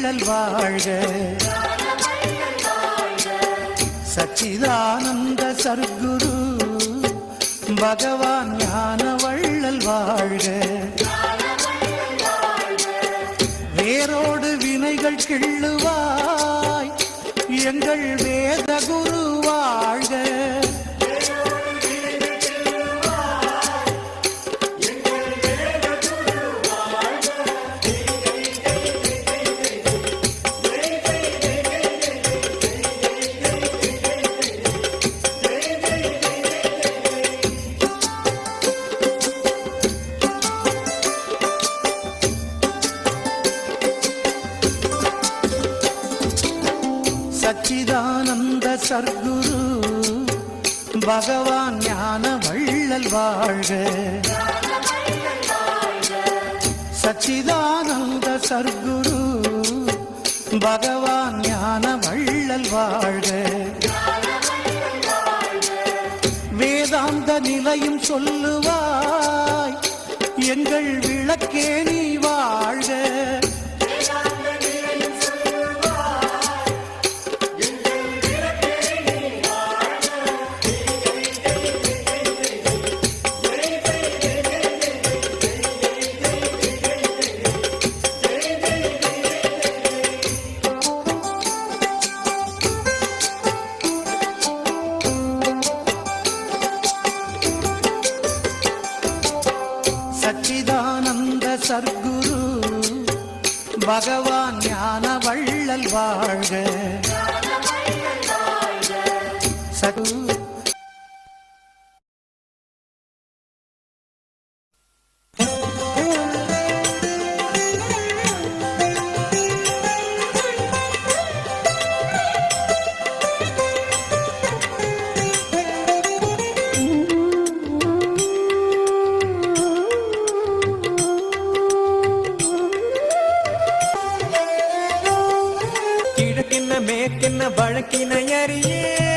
வள்ளல் வாழ்க. சச்சிதானந்த சர்க்குரு. பகவான் ஞான வள்ளல் வாழ்க. வேரோடு வினைகள் கிள்ளுவாய். எங்கள் சச்சிதானந்த சர்க்குரு. பகவான் ஞான வள்ளல் வாழ்க. சச்சிதானந்த சர்க்குரு. பகவான் ஞான வள்ளல் வாழ்க. வேதாந்த நிலையும் சொல்லுவாய். எங்கள் விளக்கே நீ சச்சிதானந்த சர்க்குரு. பகவான் ஞான வள்ளல் வாழ்க. கிழக்கின வழக்கினை அறியே.